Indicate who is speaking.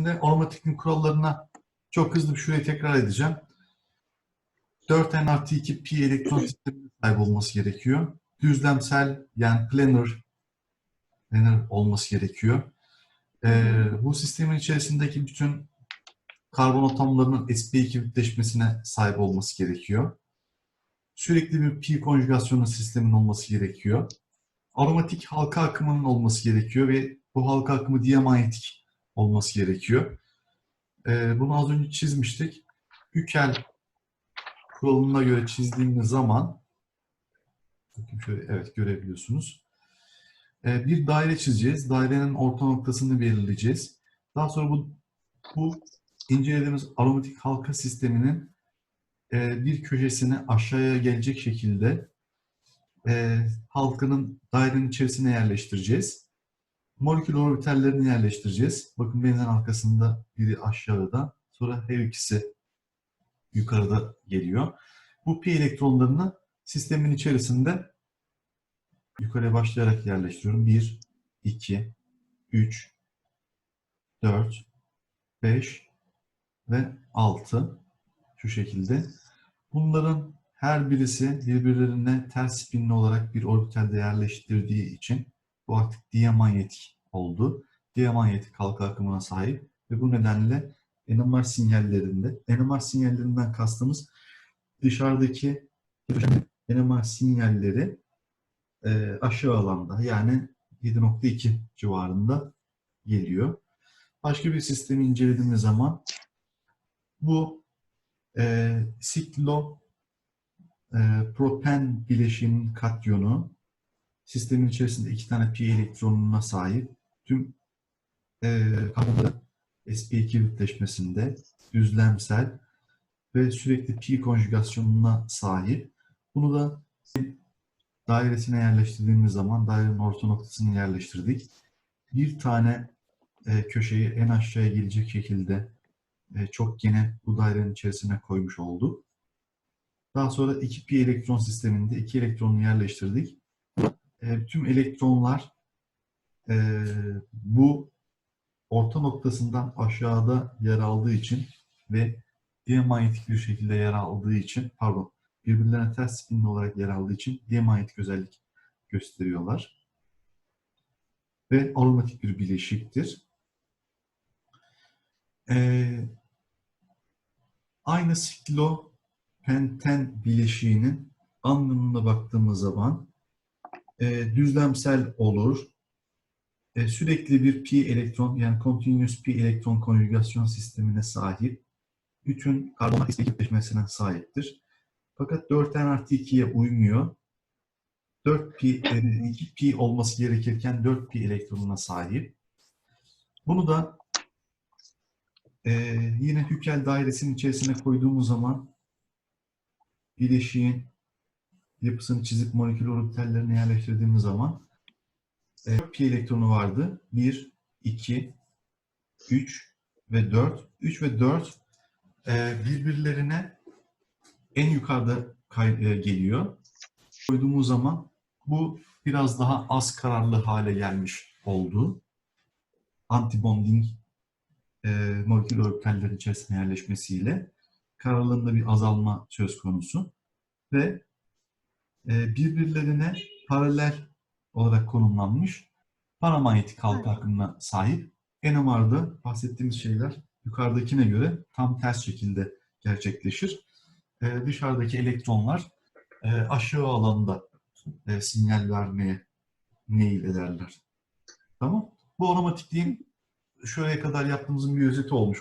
Speaker 1: içerisinde aromatikliğin kurallarına çok hızlı bir şurayı tekrar edeceğim. 4N artı 2 pi elektron sistemine sahip olması gerekiyor. Düzlemsel yani planar, planar olması gerekiyor. Ee, bu sistemin içerisindeki bütün karbon atomlarının sp2 bütleşmesine sahip olması gerekiyor. Sürekli bir pi konjugasyonu sistemin olması gerekiyor. Aromatik halka akımının olması gerekiyor ve bu halka akımı diamanyetik olması gerekiyor. Ee, bunu az önce çizmiştik. Hükel kuralına göre çizdiğimiz zaman bakayım şöyle evet görebiliyorsunuz. Ee, bir daire çizeceğiz. Dairenin orta noktasını belirleyeceğiz. Daha sonra bu bu incelediğimiz aromatik halka sisteminin e, bir köşesini aşağıya gelecek şekilde e, halkanın dairenin içerisine yerleştireceğiz. Molekül orbitallerini yerleştireceğiz. Bakın benzer halkasında biri aşağıda, sonra her ikisi yukarıda geliyor. Bu pi elektronlarını sistemin içerisinde yukarıya başlayarak yerleştiriyorum. 1, 2, 3, 4, 5 ve 6 şu şekilde. Bunların her birisi birbirlerine ters spinli olarak bir orbitalde yerleştirdiği için bu artık diamanyetik oldu. Diamanyetik halka akımına sahip ve bu nedenle NMR sinyallerinde, NMR sinyallerinden kastımız dışarıdaki NMR sinyalleri e, aşağı alanda yani 7.2 civarında geliyor. Başka bir sistemi incelediğimiz zaman bu e, siklo e, propen bileşiğinin katyonu sistemin içerisinde iki tane pi elektronuna sahip tüm e, karbonların sp2 bütleşmesinde düzlemsel ve sürekli pi konjugasyonuna sahip. Bunu da dairesine yerleştirdiğimiz zaman dairenin orta noktasını yerleştirdik. Bir tane e, köşeyi en aşağıya gelecek şekilde e, çok yine bu dairenin içerisine koymuş olduk. Daha sonra iki pi elektron sisteminde iki elektronu yerleştirdik. E, tüm elektronlar e, bu orta noktasından aşağıda yer aldığı için ve diamanyetik bir şekilde yer aldığı için, pardon, birbirlerine ters spinli olarak yer aldığı için diamanyetik özellik gösteriyorlar. Ve aromatik bir bileşiktir. Ee, aynı siklo penten bileşiğinin anlamına baktığımız zaman e, düzlemsel olur. E, sürekli bir pi elektron yani continuous pi elektron konjugasyon sistemine sahip. Bütün karbon ekleşmesine sahiptir. Fakat 4n artı 2'ye uymuyor. 4 pi, 2 pi olması gerekirken 4 pi elektronuna sahip. Bunu da e, yine Hükel dairesinin içerisine koyduğumuz zaman bileşiğin yapısını çizip molekül orbitallerine yerleştirdiğimiz zaman e, pi elektronu vardı. 1, 2, 3 ve 4. 3 ve 4 e, birbirlerine en yukarıda e, geliyor. Koyduğumuz zaman bu biraz daha az kararlı hale gelmiş oldu. Antibonding e, molekül orbitallerin içerisine yerleşmesiyle kararlılığında bir azalma söz konusu ve e, birbirlerine paralel olarak konumlanmış paramanyetik halka akımına sahip. NMR'da bahsettiğimiz şeyler yukarıdakine göre tam ters şekilde gerçekleşir. E, dışarıdaki elektronlar e, aşağı alanda e, sinyal vermeye meyil ederler. Tamam. Bu aromatikliğin şuraya kadar yaptığımızın bir özeti olmuş